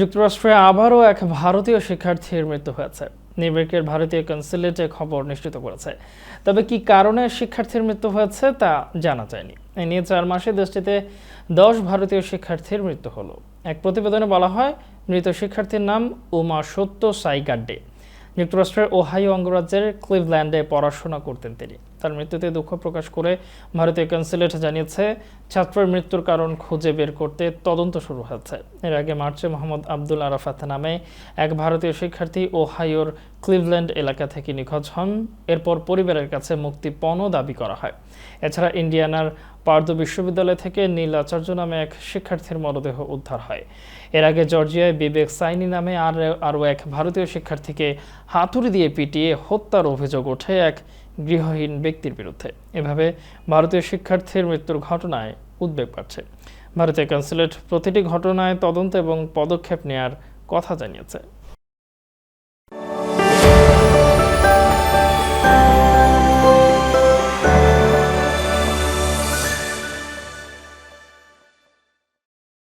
যুক্তরাষ্ট্রে আবারও এক ভারতীয় শিক্ষার্থীর মৃত্যু হয়েছে। নিউইয়র্কের ভারতীয় কনসুলেটে খবর নিশ্চিত করেছে। তবে কি কারণে শিক্ষার্থীর মৃত্যু হয়েছে তা জানা যায়নি। এ নিয়ে চার মাসে দেশটিতে দশ ভারতীয় শিক্ষার্থীর মৃত্যু হলো। এক প্রতিবেদনে বলা হয়, মৃত শিক্ষার্থীর নাম উমা সত্য সাইগাড্ডে। যুক্তরাষ্ট্রের ওহাইও অঙ্গরাজ্যের ক্লিভল্যান্ডে পড়াশোনা করতেন তিনি। তার মৃত্যুতে দুঃখ প্রকাশ করে ভারতীয় কনসুলেট জানিয়েছে, ছাত্রের মৃত্যুর কারণ খুঁজে বের করতে তদন্ত শুরু হয়েছে। এর আগে মার্চে মোহাম্মদ আব্দুল আরাফাত নামে এক ভারতীয় শিক্ষার্থী ওহাইওর ক্লিভল্যান্ড এলাকা থেকে নিখোঁজ হন। এরপর পরিবারের কাছে মুক্তিপণও দাবি করা হয়। এছাড়া ইন্ডিয়ানার পার্দ বিশ্ববিদ্যালয় থেকে নীল আচার্য নামে এক শিক্ষার্থীর মরদেহ উদ্ধার হয়। এর আগে জর্জিয়ায় বিবেক সাইনি নামে আর আরও এক ভারতীয় শিক্ষার্থীকে হাতুড়ি দিয়ে পিটিয়ে হত্যার অভিযোগ ওঠে এক গৃহহীন ব্যক্তির বিরুদ্ধে। এভাবে ভারতীয় শিক্ষার্থীর মৃত্যুর ঘটনায় উদ্বেগ পাচ্ছে ভারতীয় কনসুলেট প্রতিটি ঘটনায় তদন্ত এবং পদক্ষেপ নেয়ার কথা জানিয়েছে।